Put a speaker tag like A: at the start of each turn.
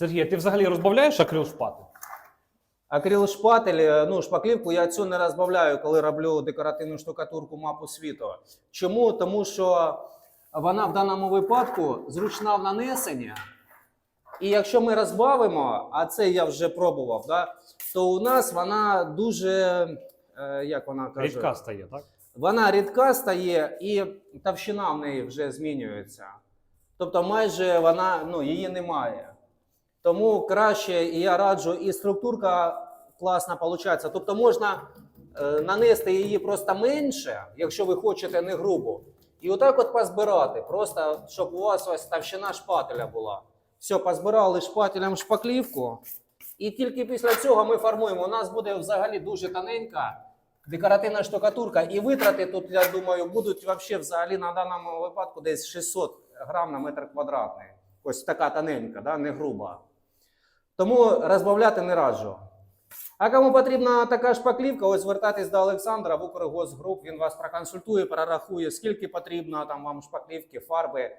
A: Сергій, ти взагалі розбавляєш
B: акрил шпатель, е, ну шпаклівку я цю не розбавляю, коли роблю декоративну штукатурку мапу світу. Чому? Тому що вона в даному випадку зручна в нанесенні. І якщо ми розбавимо, а це я вже пробував, да, то у нас вона дуже, е, як вона каже,
A: Рідка стає, так?
B: вона рідка стає і товщина в неї вже змінюється. Тобто майже вона, ну, її немає. Тому краще, і я раджу, і структурка класна виходить. Тобто можна е, нанести її просто менше, якщо ви хочете не грубо. І отак от позбирати, просто щоб у вас ось товщина шпателя була. Все, позбирали шпателем шпаклівку. І тільки після цього ми формуємо. У нас буде взагалі дуже тоненька декоративна штукатурка. І витрати тут, я думаю, будуть вообще взагалі на даному випадку десь 600 грам на метр квадратний. Ось така тоненька, да, не груба. Тому розбавляти не раджу. А кому потрібна така шпаклівка, ось звертайтесь до Олександра в Укргосгруп, він вас проконсультує, прорахує, скільки потрібно там вам шпаклівки, фарби.